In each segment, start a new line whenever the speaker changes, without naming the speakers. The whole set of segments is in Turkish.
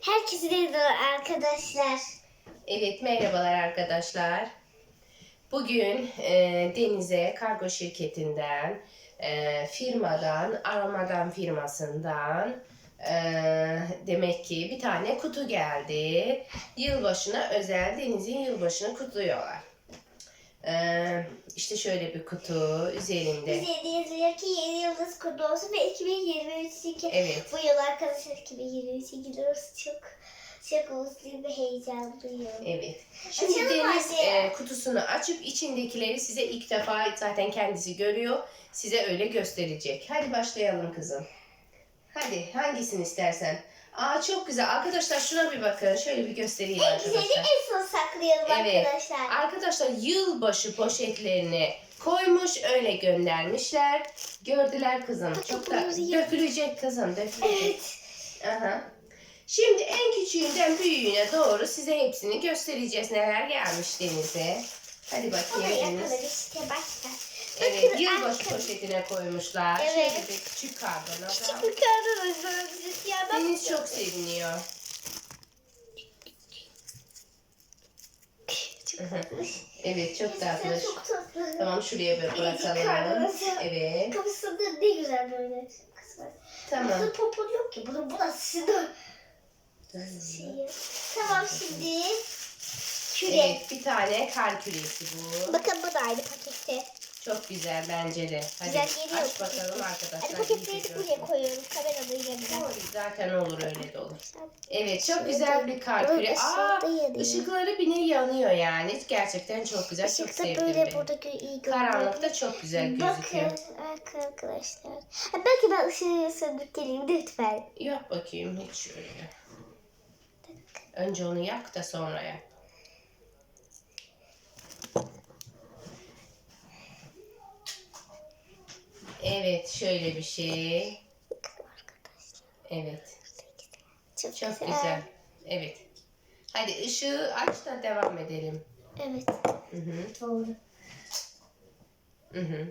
Herkese merhaba arkadaşlar.
Evet, merhabalar arkadaşlar. Bugün e, Deniz'e kargo şirketinden, e, firmadan, Aramadan firmasından e, demek ki bir tane kutu geldi. Yılbaşına özel Deniz'in yılbaşını kutluyorlar. E, işte şöyle bir kutu üzerinde.
Bize yazıyor ki yeni yıldız kutlu olsun ve 2023'teki
Evet.
bu yıl arkadaşlar 2023'e gidiyoruz. Çok çok mutluyum ve heyecanlıyım.
Evet. Şimdi
Açalım
Deniz
hadi.
e, kutusunu açıp içindekileri size ilk defa zaten kendisi görüyor. Size öyle gösterecek. Hadi başlayalım kızım. Hadi hangisini istersen. Aa çok güzel. Arkadaşlar şuna bir bakın. Şöyle bir göstereyim
En güzeli
arkadaşlar.
en son saklayalım
Evet.
arkadaşlar.
Arkadaşlar yılbaşı poşetlerini koymuş öyle göndermişler. Gördüler kızım. Çok da dökülecek kızım dökülecek.
Evet.
Aha. Şimdi en küçüğünden büyüğüne doğru size hepsini göstereceğiz neler gelmiş denize. Hadi bakayım Deniz.
işte başla.
Evet,
Bakın
yılbaşı
arka-
poşetine koymuşlar.
Evet.
Şöyle bir küçük karbonata.
Küçük bir. Ben
Deniz çok seviniyor. Evet, çok tatlı.
Çok tatlı.
Tamam şuraya bir bırakalım. Evet,
Kapısında ne güzel böyle kısmı.
tamam.
Bunun popon yok ki. Bunun burası da şeyi. Tamam şimdi küre.
Evet, bir tane kar küresi bu.
Bakın bu da aynı pakette.
Çok güzel bence de. Hadi
Güzel geliyor
aç bakalım arkadaşlar.
Hadi paketleri buraya koyuyorum kameranın yanına.
Zaten olur öyle de olur. Evet çok güzel bir
Bunun
küre. Aa ışıkları bir ne yanıyor yani. Gerçekten çok güzel. Çok
Işıkta
sevdim
böyle
ben.
burada gö- iyi görünüyor.
Karanlıkta çok güzel gözüküyor.
Bakın arkadaşlar. Ha, belki ben ışığı söndürüp geleyim lütfen.
Yap bakayım hiç şöyle. Önce onu yak da sonra yap. Evet şöyle bir şey. Evet
Çok,
çok güzel. Evet. Hadi ışığı aç da devam edelim.
Evet
Hı hı.
doğru.
Hı hı.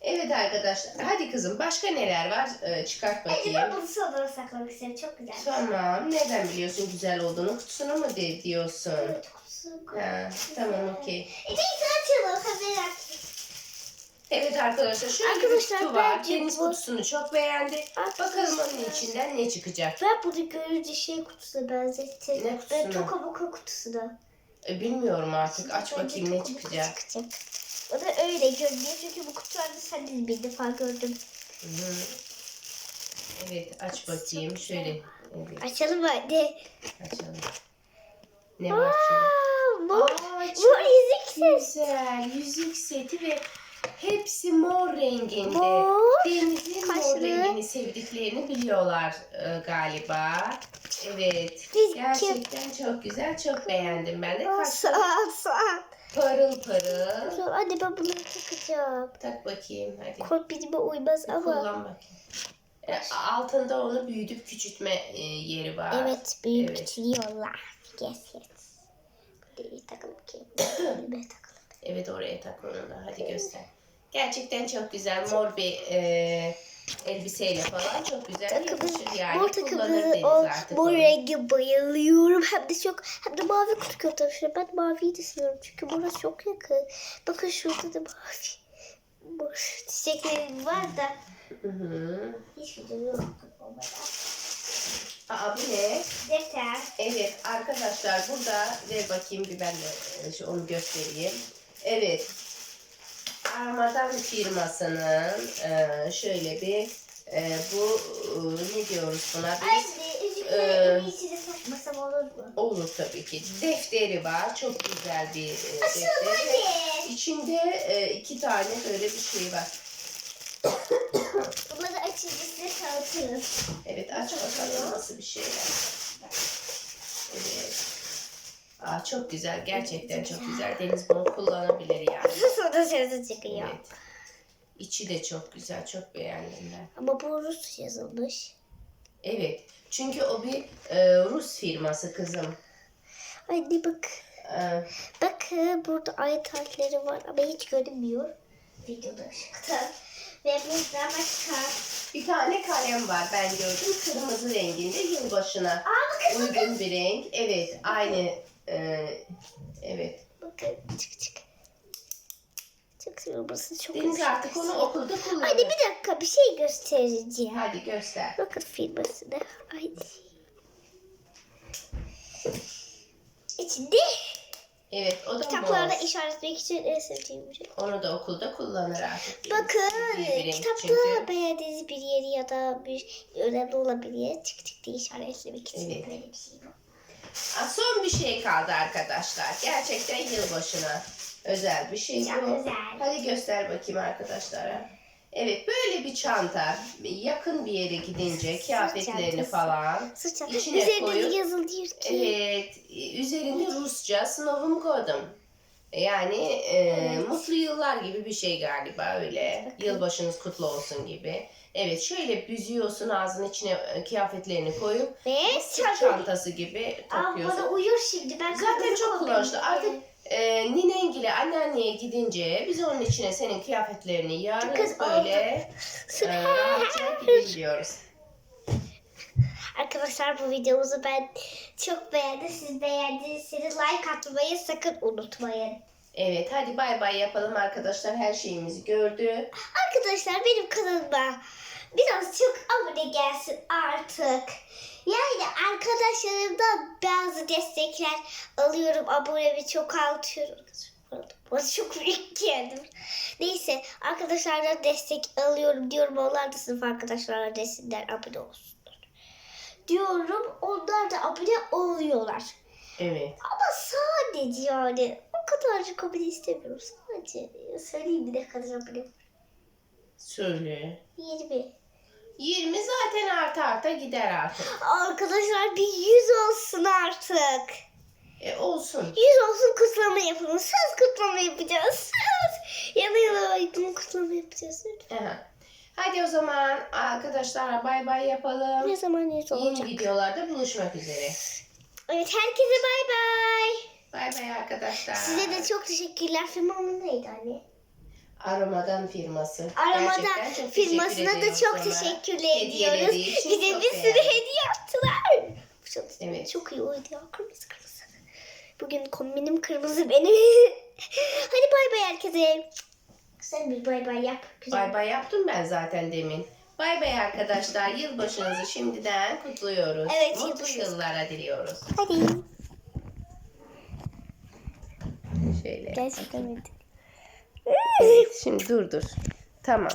Evet arkadaşlar. Hadi kızım başka neler var? Ee, çıkart bakayım.
ben bunu sonra saklamak istedim. Çok güzel.
Tamam. Neden biliyorsun güzel olduğunu? Kutusunu mu de diyorsun?
Evet kutusu.
Ha, tamam okey.
E. Ha merak etme.
Evet arkadaşlar şöyle
Arkadaşlar,
bir kutu var. Deniz
bu-
kutusunu çok beğendi. Bakalım onun içinden ne çıkacak.
Ben bunu görünce şey kutusuna benzettim.
Ne kutusuna?
Toka Boka kutusuna.
E, bilmiyorum artık. Aç
Bence
bakayım ne çıkacak.
çıkacak. O da öyle görünüyor çünkü bu kutularda sen de bir defa gördüm.
Hı. Evet aç bakayım. Şöyle. Evet
Açalım hadi.
açalım. Ne var şimdi?
Aa, bu,
Aa,
bu yüzük ses.
güzel. Yüzük seti ve hepsi mor renginde.
Mor.
Deniz'in mor
Kaşlı.
rengini sevdiklerini biliyorlar e, galiba. Evet.
Biz
Gerçekten çok güzel. Çok beğendim ben de. Kaşlı parıl parıl.
Hadi ben bunu takacağım.
Tak bakayım hadi.
Kod bilime uymaz ama.
Kullan bakayım. E, altında onu büyütüp küçültme e, yeri var.
Evet büyük
Evet.
küçülüyorlar. Yes yes. Hadi takalım ki. Elime takalım.
Evet oraya tak onu da. Hadi göster. Gerçekten çok güzel. Mor bir e, elbiseyle falan çok güzel
Takımı,
yakışır yani.
mor
Kullanır
takımı
Deniz
o mor rengi bayılıyorum. Hem de çok hem de mavi kutu tabii. Ben maviyi de seviyorum çünkü burası çok yakın. Bakın şurada da mavi. Mor çiçeklerim var da.
Hı hı.
Hiç güzel yok. olmadan.
Aa bu ne?
Defter.
Evet arkadaşlar burada ver bakayım bir ben de e, onu göstereyim. Evet. Armadan firmasının e, şöyle bir e, bu e, ne diyoruz buna? Biz
sakmasam olur mu?
olur tabii ki. Defteri var. Çok güzel bir e,
Açalım
defter.
hadi.
İçinde e, iki tane böyle bir şey var.
Bunları açınca size tanıtırım.
Evet aç bakalım nasıl bir şeyler. Evet. Aa, çok güzel. Gerçekten çok güzel. Deniz bunu kullanabilir yani.
Sonra sesi çıkıyor.
Evet. İçi de çok güzel. Çok beğendim ben.
Ama bu Rus yazılmış.
Evet. Çünkü o bir e, Rus firması kızım.
Anne bak.
E,
Bak burada ay taşları var ama hiç görünmüyor. Videoda ışıkta. Ve burada başka.
bir tane kalem var ben gördüm. Kırmızı renginde yılbaşına.
Aa
uygun bir renk. Evet aynı e, evet.
Bakın çık çık. Çok seviyorum burası çok
Deniz
güzel.
artık onu okulda kullanır.
Hadi bir dakika bir şey göstereceğim.
Hadi göster.
Bakın firmasına. Haydi. İçinde
Evet o da
kitaplarda
mor.
işaretlemek için en sevdiğim şey.
Onu da okulda kullanır artık.
Bakın kitapta beğendiğiniz bir yeri ya da bir önemli olan bir yeri çık çık diye işaretlemek için
Evet.
böyle bir şey var.
Son bir şey kaldı arkadaşlar. Gerçekten yılbaşına özel bir şey
Çok
bu.
özel.
Hadi göster bakayım arkadaşlara. Evet böyle bir çanta. Yakın bir yere gidince kıyafetlerini
çantası.
falan.
Sırt çanta.
İçine
Üzerinde
koyup-
yazılıyor ki.
Evet üzerinde Rusça sınavım kodum. Yani e, mutlu yıllar gibi bir şey galiba öyle. Yılbaşınız kutlu olsun gibi. Evet şöyle büzüyorsun ağzının içine e, kıyafetlerini koyup
Ve
sırt
çanta.
çantası gibi
Aa,
takıyorsun.
bana uyuyor şimdi. Ben
Zaten çok kullanışlı. Artık e, ninengile anneanneye gidince biz onun içine senin kıyafetlerini yarın
Kız
böyle e, rahatça gidebiliyoruz.
Arkadaşlar bu videomuzu ben çok beğendim. Siz beğendiyseniz like atmayı sakın unutmayın.
Evet hadi bay bay yapalım arkadaşlar her şeyimizi gördü.
Arkadaşlar benim kanalıma biraz çok abone gelsin artık. Yani arkadaşlarımdan bazı destekler alıyorum. Abonemi çok artıyorum. Bana çok büyük geldi. Neyse arkadaşlardan destek alıyorum diyorum. Onlar da sınıf arkadaşlarla desinler abone olsunlar. Diyorum onlar da abone oluyorlar.
Evet.
Ama sadece yani o kadarcık abone istemiyorum. Sadece söyleyeyim bir ne kadar abone.
Söyle.
20.
20 zaten arta arta gider artık.
Arkadaşlar bir 100 olsun artık.
E olsun.
100 olsun kutlama yapalım. Söz kutlama yapacağız. Söz. Yana yana kutlama yapacağız. lütfen.
Aha. Hadi o zaman arkadaşlara bay bay yapalım.
Ne zaman 100 olacak?
Yeni videolarda buluşmak üzere.
Evet herkese bay bay.
Bay bay arkadaşlar.
Size de çok teşekkürler. Firmanın neydi anne?
Aromadan firması. Çok
firmasına da çok
ona.
teşekkürler ediyoruz. Bize bir sürü
beğendim.
hediye yaptılar. Çok,
Evet.
çok iyi oydu ya. Kırmızı kırmızı. Bugün kombinim kırmızı benim. Hadi bay bay herkese. Sen bir bay bay yap. Güzel.
Bay bay yaptım ben zaten demin. Bay bay arkadaşlar. Yılbaşınızı şimdiden kutluyoruz.
Evet,
Mutlu
yılbaşınız.
yıllara diliyoruz.
Hadi.
Şöyle.
Gerçekten.
Evet, şimdi dur dur. Tamam.